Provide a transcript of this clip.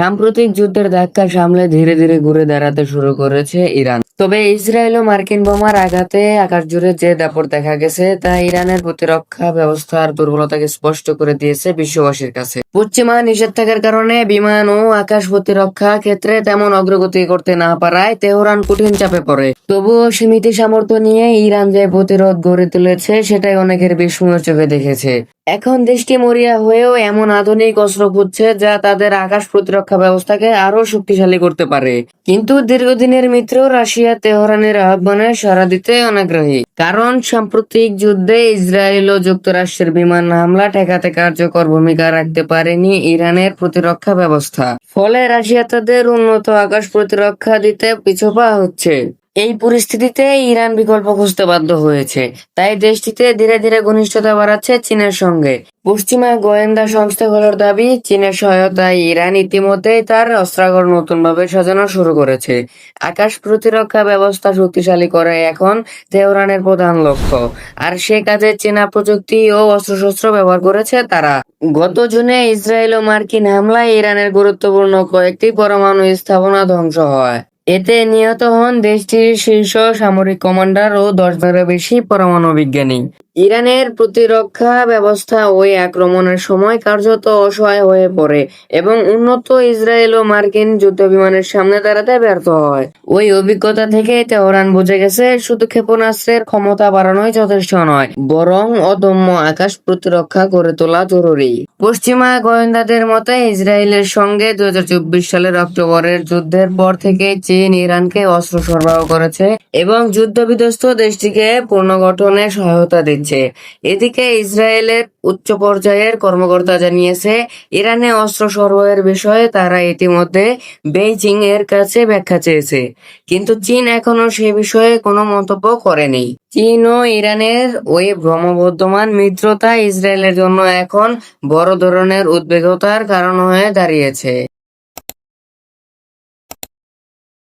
সাম্প্রতিক যুদ্ধের ধাক্কা সামলে ধীরে ধীরে ঘুরে দাঁড়াতে শুরু করেছে ইরান। তবে ইসরায়েল ও মার্কিন বোমার আঘাতে আকাশ জুড়ে যে দাপট দেখা গেছে, তা ইরানের প্রতিরক্ষা ব্যবস্থার দুর্বলতাকে স্পষ্ট করে দিয়েছে বিশ্ববাসীর কাছে। পশ্চিমা নিষেধাজ্ঞার কারণে বিমান ও আকাশ প্রতিরক্ষা ক্ষেত্রে তেমন অগ্রগতি করতে না পারায় তেহরান কঠিন চাপে পড়ে। তবুও সীমিত সামর্থ্য নিয়ে ইরান যে প্রতিরোধ গড়ে তুলেছে, সেটাই অনেকের বিস্ময় চোখে দেখেছে। এখন দেশটি মরিয়া হয়েও এমন আধুনিক অস্ত্র খুঁজছে যা তাদের আকাশ প্রতিরক্ষা ব্যবস্থাকে আরও শক্তিশালী করতে পারে। কিন্তু দীর্ঘদিনের মিত্র রাশিয়া তেহরানের আহ্বানে সাড়া দিতে অনাগ্রহী। কারণ সাম্প্রতিক যুদ্ধে ইসরায়েল ও যুক্তরাষ্ট্রের বিমান হামলা ঠেকাতে কার্যকর ভূমিকা রাখতে পারেনি ইরানের প্রতিরক্ষা ব্যবস্থা। ফলে রাশিয়া তাদের উন্নত আকাশ প্রতিরক্ষা দিতে পিছপা হচ্ছে। এই পরিস্থিতিতে ইরান বিকল্প খুঁজতে বাধ্য হয়েছে। তাই দেশটিতে ধীরে ধীরে ঘনিষ্ঠতা বাড়াচ্ছে চীনের সঙ্গে। পশ্চিমা গোয়েন্দা সংস্থাগুলোর দাবি, চীনের সহায়তায় ইরান ইতিমধ্যেই তার অস্ত্রাগার নতুনভাবে সাজানো শুরু করেছে। আকাশ প্রতিরক্ষা ব্যবস্থা শক্তিশালী করে এখন তেহরানের প্রধান লক্ষ্য। আর সে কাজে চীনা প্রযুক্তি ও অস্ত্রশস্ত্র ব্যবহার করেছে তারা। গত জুনে ইসরায়েল ও মার্কিন হামলায় ইরানের গুরুত্বপূর্ণ কয়েকটি পরমাণু স্থাপনা ধ্বংস হয়। এতে নিহত হন দেশটির শীর্ষ সামরিক কমান্ডার ও দশ বেশি পরমাণু বিজ্ঞানী। ইরানের প্রতিরক্ষা ব্যবস্থা ওই আক্রমণের সময় কার্যত অসহায় হয়ে পড়ে এবং উন্নত ইসরায়েল ও মার্কিন যুদ্ধ বিমানের সামনে দাঁড়াতে ব্যর্থ হয়। ওই অভিজ্ঞতা থেকে তেহরান বুঝে গেছে, শুধু ক্ষেপণাস্ত্রের ক্ষমতা বাড়ানোই যথেষ্ট নয়, বরং অদম্য আকাশ প্রতিরক্ষা করে তোলা জরুরি। পশ্চিমা গোয়েন্দাদের মতে, ইসরায়েলের সঙ্গে দুই হাজার চব্বিশ সালের অক্টোবরের যুদ্ধের পর থেকে চীন ইরানকে অস্ত্র সরবরাহ করেছে এবং যুদ্ধ বিধ্বস্ত দেশটিকে পুনর্গঠনে সহায়তা দিচ্ছে। এদিকে ইসরায়েলের উচ্চ পর্যায়ের কর্মকর্তা জানিয়েছে, ইরানে অস্ত্র সরবরাহের বিষয়ে তারা ইতিমধ্যে বেইজিং এর কাছে ব্যাখ্যা চেয়েছে। কিন্তু চীন এখনও সে বিষয়ে কোনো মন্তব্য করেনি। চীন ও ইরানের ওই ভ্রমবর্ধমান মিত্রতা ইসরায়েলের জন্য এখন বড় ধরনের উদ্বেগতার কারণ হয়ে দাঁড়িয়েছে।